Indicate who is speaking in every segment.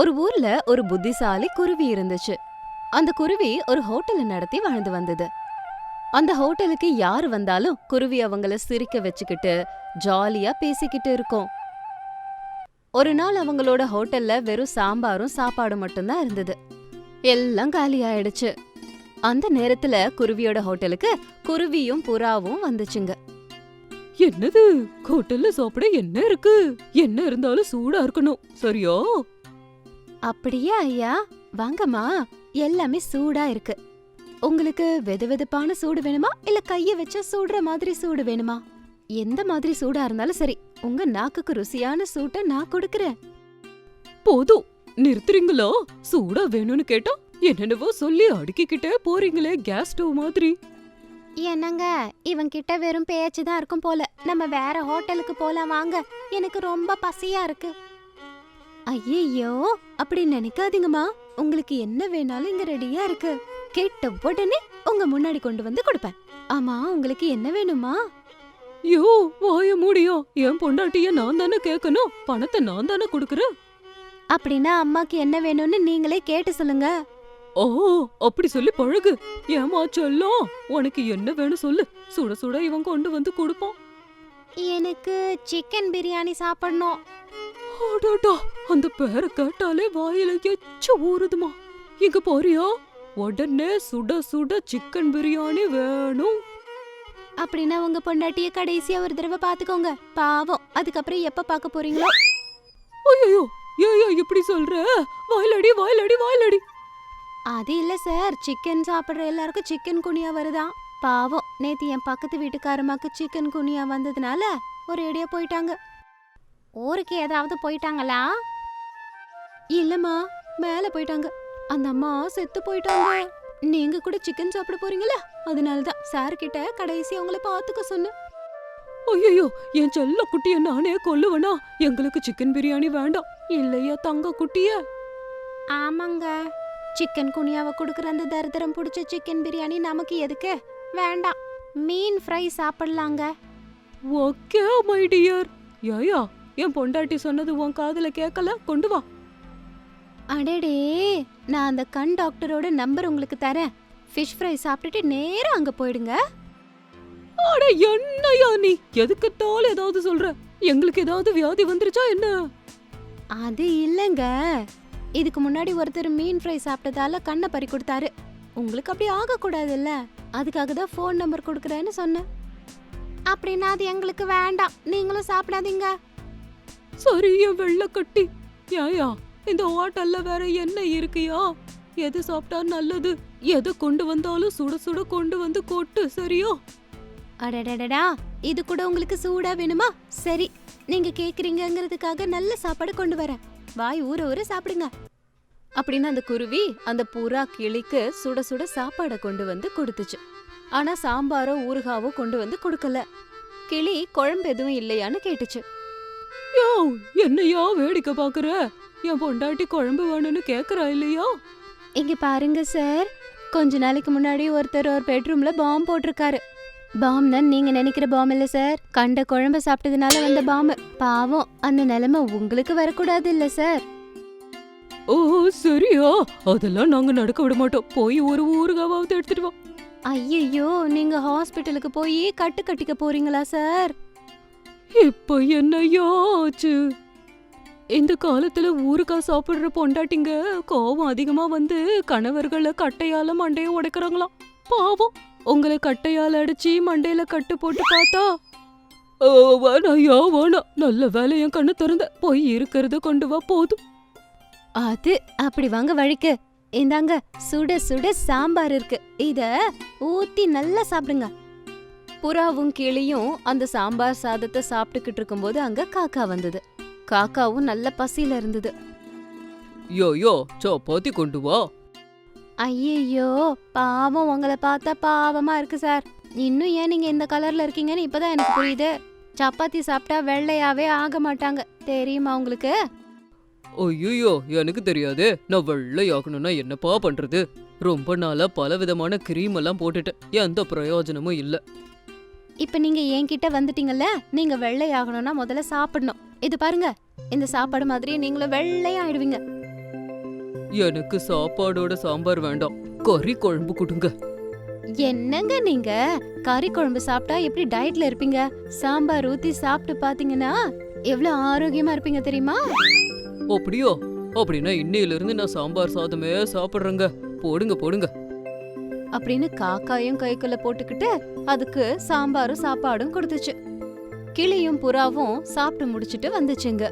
Speaker 1: ஒரு ஊர்ல ஒரு புத்திசாலி குருவி இருந்துச்சு. அந்த குருவி ஒரு ஹோட்டலை நடத்தி வாழ்ந்து வந்தது. அந்த ஹோட்டலுக்கு யாரு வந்தாலும் குருவி அவங்கள சிரிக்க வச்சுக்கிட்டு ஜாலியா பேசிக்கிட்டு இருக்கும். ஒரு நாள் அவங்களோட ஹோட்டல்ல வெறும் சாம்பாரும் சாப்பாடும் மட்டும்தான் இருந்தது. எல்லாம் காலி ஆயிடுச்சு. அந்த நேரத்துல குருவியோட ஹோட்டலுக்கு குருவியும் புறாவும் வந்துச்சுங்க.
Speaker 2: என்னது? ஹோட்டல்ல சாப்பிட என்ன இருக்கு? என்ன இருந்தாலும் சூடா இருக்கணும். சரியா?
Speaker 1: அப்படியே ஐயா வாங்கம்மா. எல்லாமே சூடா இருக்கு. உங்களுக்கு வெது வெதுப்பான சூடு வேணுமா? இல்ல கைய வச்சா சூடுற மாதிரி சூடு வேணுமா? எந்த மாதிரி சூடா இருந்தாலும் சரி உங்க நாக்குக்கு ருசியான சூட்டை நான் கொடுக்கறேன்.
Speaker 2: போதும் நிறுத்துறீங்களா? சூடா வேணும்னு கேட்டா என்னென்னவோ சொல்லி அடுக்கிக்கிட்டே போறீங்களே கேஸ் ஸ்டவ் மாதிரி.
Speaker 1: என்னங்க இவன் கிட்ட வெறும் பேச்சு தான் இருக்கும் போல. நம்ம வேற ஹோட்டலுக்கு போலாம் வாங்க. எனக்கு ரொம்ப பசியா இருக்கு. ஐயையோ அப்படி நினைக்காதீங்கம்மா. உங்களுக்கு என்ன வேணாலும் இங்க ரெடியா இருக்கு. கேட்ட உடனே உங்க முன்னாடி கொண்டு வந்து கொடுப்பேன். ஆமா உங்களுக்கு என்ன வேணுமா?
Speaker 2: யோ வாய மூடியா. என் பொண்டாட்டிய நான் தானே கேட்கணும் பணத்தை நான் தானே கொடுக்கறேன்?
Speaker 1: அப்படின்னா அம்மாக்கு என்ன வேணும்னு நீங்களே கேட்டு சொல்லுங்க.
Speaker 2: ஓ அப்படி சொல்லி பழகு. ஏமா செல்லம்? உனக்கு என்ன வேணும் சொல்லு. சுட சுட இவன் கொண்டு வந்து கொடுப்பான்.
Speaker 1: எனக்கு சிக்கன் பிரியாணி சாப்பிடணும்.
Speaker 2: அடடா அந்த பேரை கேட்டாலே வாயில எச்ச ஊறுதுமா. இங்க போறியா உடனே சுட சுட சிக்கன் பிரியாணி வேணும்.
Speaker 1: அப்படின்னா உங்க பொண்டாட்டிய கடைசியா ஒரு தடவை பாத்துக்கோங்க. பாவம் அதுக்கப்புறம் எப்ப பார்க்க போறீங்களோ?
Speaker 2: ஐயோ ஏயா இப்படி சொல்ற? வாயிலடி வாயிலடி வாயிலடி.
Speaker 1: அது இல்ல சார் சிக்கன் சாப்பிடுற எல்லாருக்கும் சிக்கன் குனியா வருதாம் பாவம் நேத்து என் பக்கத்து வீட்டுக்காரமாக்கு சிக்கன் குனியா வந்ததுனால ஒரு இடையா போயிட்டாங்க. ஊருக்கு ஏதாவது போயிட்டாங்களா? இல்லம்மா மேல போயிட்டாங்க. அந்த அம்மா செத்து போயிட்டாங்க. நீங்க கூட சிக்கன் சாப்பிட போறீங்களா? அதனாலதான் சார் கிட்ட கடைசி அவங்கள பாத்துக்க சொன்னேன்.
Speaker 2: ஐயோ என் செல்ல குட்டிய நானே கொல்லுவனா? எங்களுக்கு சிக்கன் பிரியாணி வேண்டாம். இல்லையா தங்க குட்டிய?
Speaker 1: ஆமாங்க. சிக்கன் குனியாவை கொடுக்குற அந்த தரித்திரம் பிடிச்ச சிக்கன் பிரியாணி நமக்கு எதுக்கு? வேண்டாம். மீன் ஃப்ரை சாப்பிடலாங்க.
Speaker 2: ஓகே மை டியர் ஏயா என் பொண்டாட்டி சொன்னது உன் காதுல கேட்கல கொண்டு வா.
Speaker 1: அடடே நான் அந்த கண் டாக்டரோட நம்பர் உங்களுக்கு தரேன். ஃபிஷ் ஃப்ரை சாப்பிட்டுட்டு நேரா அங்க போயிடுங்க.
Speaker 2: அட என்னையா நீ? எதுக்குத்தாலும் ஏதாவது சொல்ற. எங்களுக்கு ஏதாவது வியாதி வந்துருச்சா என்ன?
Speaker 1: அது இல்லைங்க. இதுக்கு முன்னாடி ஒருத்தர் மீன் ஃப்ரை சாப்பிட்டதால கண்ணை பறி கொடுத்தாரு. உங்களுக்கு அப்படி ஆகக்கூடாதுல்ல. அதுக்காக தான் ஃபோன் நம்பர் கொடுக்குறேன்னு சொன்னேன். அப்படின்னா அது எங்களுக்கு வேண்டாம். நீங்களும் சாப்பிடாதீங்க.
Speaker 2: சரி என் வெள்ள கட்டி. ஏயா இந்த ஹோட்டல்ல வேற என்ன இருக்கியா? எது சாப்பிட்டா நல்லது? எதை கொண்டு வந்தாலும் சுட சுட கொண்டு வந்து கொட்டு சரியா?
Speaker 1: அடடடடா இது கூட உங்களுக்கு சூடா வேணுமா? சரி நீங்க கேக்குறீங்கங்கிறதுக்காக நல்ல சாப்பாடு கொண்டு வரேன் வாய் ஊற ஊற சாப்பிடுங்க. அப்படின்னு அந்த குருவி அந்த புறா கிளிக்கு சுட சுட சாப்பாடை கொண்டு வந்து கொடுத்துச்சு. ஆனா சாம்பாரோ ஊறுகாவோ கொண்டு வந்து கொடுக்கல. கிளி குழம்பு எதுவும் இல்லையான்னு கேட்டுச்சு.
Speaker 2: யோ என்னையா வேடிக்கை பாக்குற என் பொண்டாட்டி குழம்பு வேணும்னு கேக்குறா இல்லையா?
Speaker 1: இங்க பாருங்க சார். கொஞ்ச நாளைக்கு முன்னாடி ஒருத்தர் ஒரு பெட்ரூம்ல பாம் போட்டிருக்காரு. பாம் தான் நீங்க நினைக்கிற பாம் இல்ல சார். கண்ட குழம்பு சாப்பிட்டதுனால வந்த பாம். பாவம் அந்த நிலைமை உங்களுக்கு வரக்கூடாது இல்ல சார்.
Speaker 2: ஓ சரியா? அதெல்லாம் நாங்க நடக்க விட மாட்டோம். போய் ஒரு ஊறுகாவாவது எடுத்துட்டு வா.
Speaker 1: ஐயையோ நீங்க ஹாஸ்பிட்டலுக்கு போய் கட்டு கட்டிக்க போறீங்களா சார்?
Speaker 2: இப்போ என்னையா ஆச்சு? இந்த காலத்துல ஊருக்கா சாப்பிடுற பொண்டாட்டிங்க கோவம் அதிகமா வந்து கணவர்களை கட்டையால மண்டைய உடைக்கிறாங்களாம். பாவம். உங்களை கட்டையால அடிச்சு மண்டையில கட்டு போட்டு பார்த்தா ஓ, வேணாயா வேணாம். நல்ல வேலை என் கண்ணு திறந்த. போய் இருக்கிறத கொண்டு வா போதும்.
Speaker 1: அது அப்படி வாங்க வழிக்கு. இந்தாங்க சுட சுட சாம்பார் இருக்கு. இத ஊத்தி நல்லா சாப்பிடுங்க. புறாவும் கிளியும் அந்த சாம்பார் சாதத்தை சாப்பிட்டுக்கிட்டு இருக்கும்போது அங்க காக்கா வந்தது. காக்காவும் நல்ல பசியில இருந்தது.
Speaker 2: யோ யோ சப்பாத்தி கொண்டு வா.
Speaker 1: ஐயையோ பாவம் உங்களை பார்த்தா பாவமா இருக்கு சார். இன்னும் ஏன் நீங்க இந்த கலர்ல இருக்கீங்கன்னு இப்பதான் எனக்கு புரியுது. சப்பாத்தி சாப்பிட்டா வெள்ளையாவே ஆக மாட்டாங்க. தெரியுமா உங்களுக்கு?
Speaker 2: ஐயோ எனக்கு தெரியாதே. நான் வெள்ளையாகணும்னா என்னப்பா பண்றது? ரொம்ப நாளா பல விதமான கிரீம் எல்லாம் போட்டுட்டேன். எந்த பிரயோஜனமும் இல்ல.
Speaker 1: இப்ப நீங்க என்கிட்ட வந்துட்டீங்கல்ல? நீங்க வெள்ளை ஆகணும்னா முதல்ல சாப்பிடணும். இது பாருங்க இந்த சாப்பாடு மாதிரியே நீங்களும் வெள்ளையா ஆயிடுவீங்க
Speaker 2: எனக்கு சாப்பாடோட சாம்பார் வேண்டாம். கறி குழம்பு கொடுங்க.
Speaker 1: என்னங்க நீங்க? கறி குழம்பு சாப்பிட்டா எப்படி டயட்ல இருப்பீங்க? சாம்பார் ஊத்தி சாப்பிட்டு பாத்தீங்கன்னா எவ்வளவு ஆரோக்கியமா இருப்பீங்க தெரியுமா?
Speaker 2: அப்படியோ? அப்படின்னா இன்னையில இருந்து நான் சாம்பார் சாதமே சாப்பிடுறேங்க. போடுங்க போடுங்க.
Speaker 1: அப்படின்னு காக்காயும் கைக்குள்ள போட்டுக்கிட்டு அதுக்கு சாம்பாரும் சாப்பாடும் கொடுத்துச்சு. கிளியும் புறாவும் சாப்பிட்டு முடிச்சிட்டு வந்துச்சுங்க.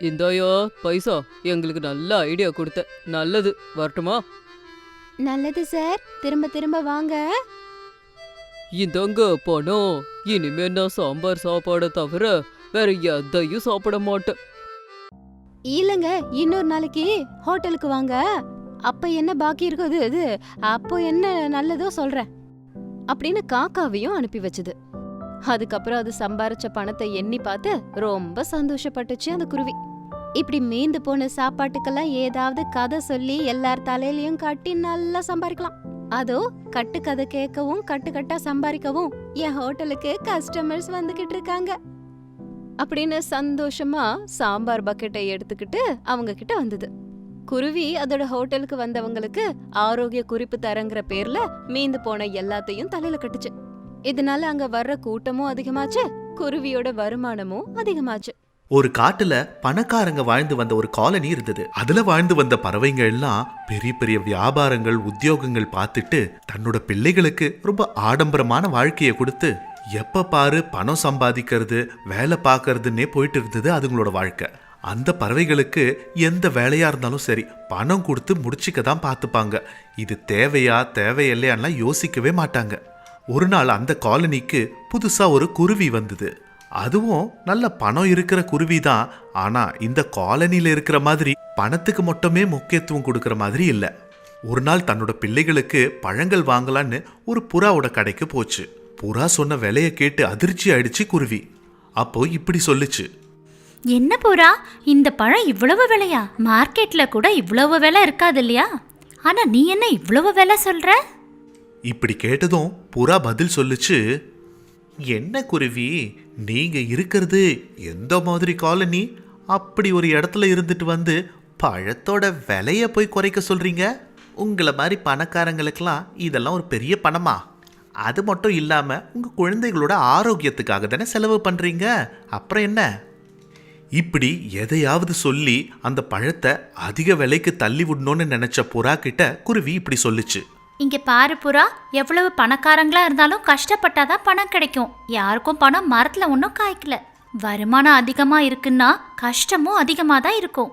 Speaker 2: இந்தாயா பைசா எங்களுக்கு நல்ல ஐடியா கொடுத்த. நல்லது வரட்டுமா?
Speaker 1: நல்லது சார். திரும்ப திரும்ப வாங்க.
Speaker 2: இந்தாங்க பணம். இனிமே நான் சாம்பார் சாப்பாடை தவிர வேற எதையும் சாப்பிட மாட்டேன்.
Speaker 1: இல்லங்க இன்னொரு நாளைக்கு ஹோட்டலுக்கு வாங்க. அப்போ என்ன பாக்கி இருக்கோ இது அப்போ என்ன நல்லதோ சொல்றேன். அப்படின்னு காக்காவையும் அனுப்பி வச்சது. அதுக்கப்புறம் அது சம்பாரிச்ச பணத்தை எண்ணி பார்த்து ரொம்ப சந்தோஷப்பட்டுச்சு அந்த குருவி. இப்படி மீந்து போன சாப்பாட்டுக்கெல்லாம் ஏதாவது கதை சொல்லி எல்லார் தலையிலயும் கட்டி நல்லா சம்பாதிக்கலாம் அதோ கட்டு கதை கேட்கவும் கட்டு கட்டா சம்பாதிக்கவும் என் ஹோட்டலுக்கு கஸ்டமர்ஸ் வந்துகிட்டு இருக்காங்க. அப்படின்னு சந்தோஷமா சாம்பார் பக்கெட்டை எடுத்துக்கிட்டு அவங்க கிட்ட வந்தது. குருவி அதோட ஹோட்டலுக்கு வந்தவங்களுக்கு ஆரோக்கிய குறிப்பு தரங்கிற பேர்ல மீந்து போன எல்லாத்தையும் தலையில கட்டுச்சு. இதனால அங்க வர்ற கூட்டமும் அதிகமாச்சு குருவியோட வருமானமும் அதிகமாச்சு.
Speaker 3: ஒரு காட்டுல பணக்காரங்க வாழ்ந்து வந்த ஒரு காலனி இருந்தது. அதுல வாழ்ந்து வந்த பறவைங்க எல்லாம் பெரிய பெரிய வியாபாரங்கள் உத்தியோகங்கள் பார்த்துட்டு தன்னோட பிள்ளைகளுக்கு ரொம்ப ஆடம்பரமான வாழ்க்கையை கொடுத்து எப்ப பாரு பணம் சம்பாதிக்கிறது வேலை பார்க்கறதுன்னே போயிட்டு இருந்தது அதுங்களோட வாழ்க்கை. அந்த பறவைகளுக்கு எந்த வேலையா இருந்தாலும் சரி பணம் கொடுத்து முடிச்சுக்க தான் பார்த்துப்பாங்க. இது தேவையா தேவையில்லையான்லாம் யோசிக்கவே மாட்டாங்க. ஒரு நாள் அந்த காலனிக்கு புதுசாக ஒரு குருவி வந்தது. அதுவும் நல்ல பணம் இருக்கிற குருவி தான். ஆனா இந்த காலனியில் இருக்கிற மாதிரி பணத்துக்கு மட்டுமே முக்கியத்துவம் கொடுக்கற மாதிரி இல்லை. ஒரு நாள் தன்னோட பிள்ளைகளுக்கு பழங்கள் வாங்கலான்னு ஒரு புறாவோட கடைக்கு போச்சு. புறா சொன்ன விலையை கேட்டு அதிர்ச்சி ஆயிடுச்சு குருவி. அப்போ இப்படி சொல்லுச்சு.
Speaker 4: என்ன போறா? இந்த பழம் இவ்வளவு விலையா? மார்க்கெட்ல கூட இவ்வளவு விலை இருக்காது இல்லையா ஆனா நீ என்ன இவ்வளவு விலை சொல்ற?
Speaker 3: இப்படி கேட்டதும் புறா பதில் சொல்லுச்சு என்ன குருவி நீங்க இருக்கிறது எந்த மாதிரி காலனி அப்படி ஒரு இடத்துல இருந்துட்டு வந்து பழத்தோட விலைய போய் குறைக்க சொல்றீங்க? உங்களை மாதிரி பணக்காரங்களுக்கெல்லாம் இதெல்லாம் ஒரு பெரிய பணமா? அது மட்டும் இல்லாம உங்க குழந்தைகளோட ஆரோக்கியத்துக்காக தானே செலவு பண்றீங்க? அப்புறம் என்ன? இப்படி எதையாவது சொல்லி அந்த பழத்தை அதிக விலைக்கு தள்ளி விடணும்னு நினைச்ச புறா கிட்ட குருவி இப்படி சொல்லுச்சு.
Speaker 4: இங்க பாரு புறா எவ்வளவு பணக்காரங்களா இருந்தாலும் கஷ்டப்பட்டாதான் பணம் கிடைக்கும். யாருக்கும் பணம் மரத்துல ஒன்றும் காய்க்கல. வருமானம் அதிகமா இருக்குன்னா கஷ்டமும் அதிகமா தான் இருக்கும்.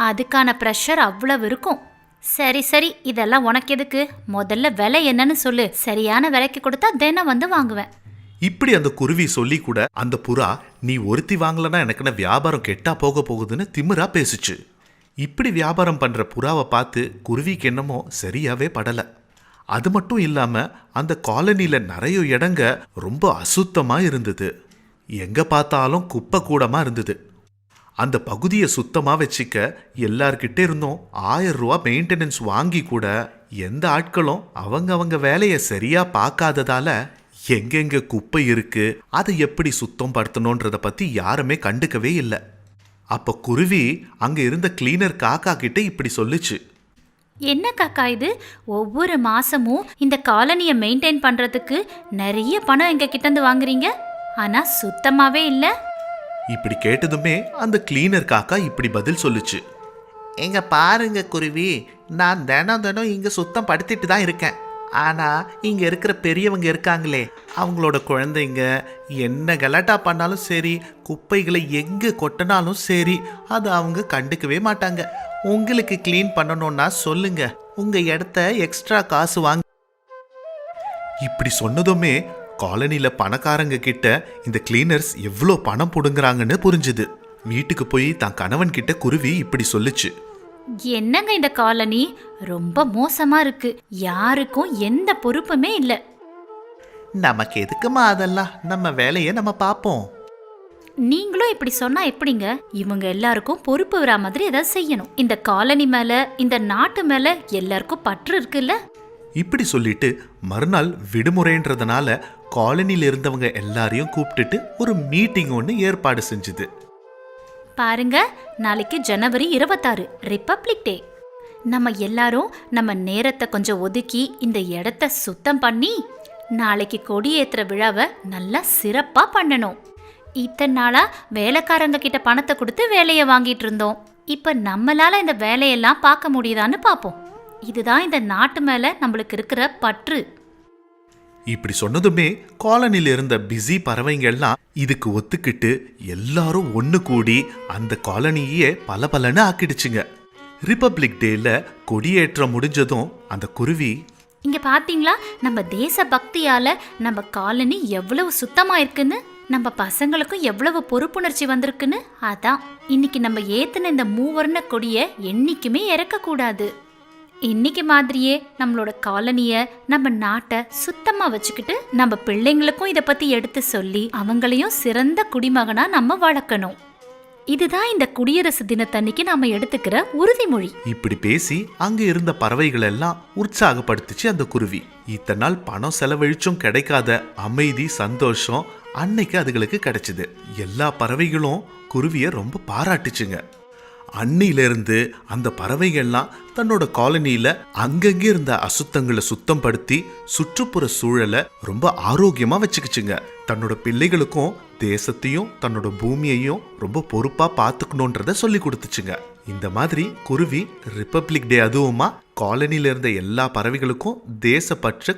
Speaker 4: அதுக்கான ப்ரெஷர் அவ்வளவு இருக்கும். சரி சரி இதெல்லாம் உனக்கு எதுக்கு? முதல்ல விலை என்னன்னு சொல்லு. சரியான விலைக்கு கொடுத்தா தினம் வந்து வாங்குவேன்.
Speaker 3: இப்படி அந்த குருவி சொல்லி கூட அந்த புறா நீ ஒருத்தி வாங்கலனா எனக்குன வியாபாரம் கெட்டா போக போகுதுன்னு திமிரா பேசுச்சு. இப்படி வியாபாரம் பண்ற புறாவை பார்த்து குருவிக்கு என்னமோ சரியாவே படல. அது மட்டும் இல்லாம அந்த காலனில நிறைய இடங்க ரொம்ப அசுத்தமா இருந்தது. எங்க பார்த்தாலும் குப்பை கூடமா இருந்தது. அந்த பகுதியை சுத்தமா வச்சுக்க எல்லார்கிட்ட இருந்தும் ஆயிரம் ரூபா மெயின்டெனன்ஸ் வாங்கி கூட எந்த ஆட்களும் அவங்க அவங்க வேலையை சரியா பார்க்காததால எங்கெங்க குப்பை இருக்கு அதை எப்படி சுத்தம் படுத்தணுன்றத பத்தி யாருமே கண்டுக்கவே இல்லை. அப்ப குருவி அங்க இருந்த கிளீனர் காக்கா கிட்ட இப்படி சொல்லுச்சு.
Speaker 4: என்ன காக்கா இது? ஒவ்வொரு மாசமும் இந்த காலனியை மெயின்டைன் பண்றதுக்கு நிறைய பணம் எங்க கிட்ட இருந்து வாங்குறீங்க? ஆனா சுத்தமாவே இல்ல.
Speaker 3: இப்படி கேட்டதுமே அந்த கிளீனர் காக்கா இப்படி பதில் சொல்லுச்சு. எங்க பாருங்க குருவி நான் தினம் தினம் இங்க சுத்தம் படுத்திட்டு தான் இருக்கேன். ஆனா இங்க இருக்கிற பெரியவங்க இருக்காங்களே அவங்களோட குழந்தைங்க என்ன கலாட்டா பண்ணாலும் சரி குப்பைகளை எங்க கொட்டினாலும் சரி அதை அவங்க கண்டுக்கவே மாட்டாங்க. உங்களுக்கு க்ளீன் பண்ணணும்னா சொல்லுங்க. உங்க இடத்த எக்ஸ்ட்ரா காசு வாங்க. இப்படி சொன்னதுமே காலனியில் பணக்காரங்க கிட்ட இந்த கிளீனர்ஸ் எவ்வளோ பணம் பிடுங்குறாங்கன்னு புரிஞ்சுது. வீட்டுக்கு போய் தான் கணவன் கிட்ட குருவி இப்படி சொல்லுச்சு.
Speaker 4: என்னங்க இந்த காலனி? ரொம்ப மோசமா இருக்கு. யாருக்கும் எந்த பொறுப்புமே இல்ல.
Speaker 3: நமக்கு எதுக்குமா அதெல்லாம்? நம்ம வேலையை நம்ம பார்ப்போம்.
Speaker 4: நீங்களும் இப்படி சொன்னா எப்படிங்க? இவங்க எல்லாருக்கும் பொறுப்பு வரா மாதிரி ஏதாவது செய்யணும். இந்த காலனி மேல இந்த நாட்டு மேல எல்லாருக்கும் பற்று இருக்குல்ல?
Speaker 3: இப்படி சொல்லிட்டு மறுநாள் விடுமுறைன்றதுனால காலனில இருந்தவங்க எல்லாரையும் கூப்பிட்டுட்டு ஒரு மீட்டிங் ஒன்று ஏற்பாடு செஞ்சுது.
Speaker 4: பாருங்க. நாளைக்கு ஜனவரி இருபத்தாறு ரிப்பப்ளிக் டே நம்ம எல்லாரும் நம்ம நேரத்தை கொஞ்சம் ஒதுக்கி இந்த இடத்த சுத்தம் பண்ணி நாளைக்கு கொடியேத்துற விழாவை நல்லா சிறப்பா பண்ணணும். இத்தனை நாளா வேலைக்காரங்க கிட்ட பணத்தை கொடுத்து வேலையை வாங்கிட்டு இருந்தோம். இப்ப நம்மளால இந்த வேலையெல்லாம் பார்க்க முடியுதான்னு பார்ப்போம். இதுதான் இந்த நாட்டு மேல நம்மளுக்கு இருக்கிற பற்று.
Speaker 3: இப்படி சொன்னதுமே காலனியில் இருந்த பிஸி பறவைங்கள்லாம் இதுக்கு ஒத்துக்கிட்டு எல்லாரும் ஒன்று கூடி அந்த காலனியே பல ஆக்கிடுச்சுங்க. ரிப்பப்ளிக் டேல கொடியேற்றம் முடிஞ்சதும் அந்த குருவி
Speaker 4: இங்க பாத்தீங்களா? நம்ம தேச பக்தியால நம்ம காலனி எவ்வளவு சுத்தமா இருக்குன்னு நம்ம பசங்களுக்கும் எவ்வளவு பொறுப்புணர்ச்சி வந்திருக்குன்னு? அதான். இன்னைக்கு நம்ம ஏத்துன இந்த மூவர்ண கொடியை என்னைக்குமே இறக்க கூடாது இன்னைக்கு மாதிரியே நம்மளோட காலனிய நம்ம நாட்டை சுத்தமா வச்சுக்கிட்டு நம்ம பிள்ளைங்களுக்கும் இதை பத்தி எடுத்து சொல்லி அவங்களையும் சிறந்த குடிமகனா நம்ம வளர்க்கணும். இதுதான் இந்த குடியரசு தினத்தன்னைக்கு நாம எடுத்துக்கிற உறுதிமொழி.
Speaker 3: இப்படி பேசி அங்க இருந்த பறவைகள் எல்லாம் உற்சாகப்படுத்துச்சு அந்த குருவி. இத்தனை நாள் பணம் செலவழிச்சும் கிடைக்காத அமைதி சந்தோஷம் அன்னைக்கு அதுகளுக்கு கிடைச்சது. எல்லா பறவைகளும் குருவிய ரொம்ப பாராட்டுச்சுங்க. அன்னில இருந்து அந்த பறவைகள்லாம் தன்னோட காலனியில அங்கங்கே இருந்த அசுத்தங்களை சுத்தம் படுத்தி சுற்றுப்புற சூழலை ரொம்ப ஆரோக்கியமா வச்சுக்கிச்சுங்க. தன்னோட பிள்ளைகளுக்கும் தேசத்தையும் தன்னோட பூமியையும் ரொம்ப பொறுப்பா பார்த்துக்கணுன்றத சொல்லி கொடுத்துச்சுங்க. இந்த மாதிரி குருவி ரிப்பப்ளிக் டே அதுவுமா காலனியில இருந்த எல்லா பறவைகளுக்கும் தேசப்பற்ற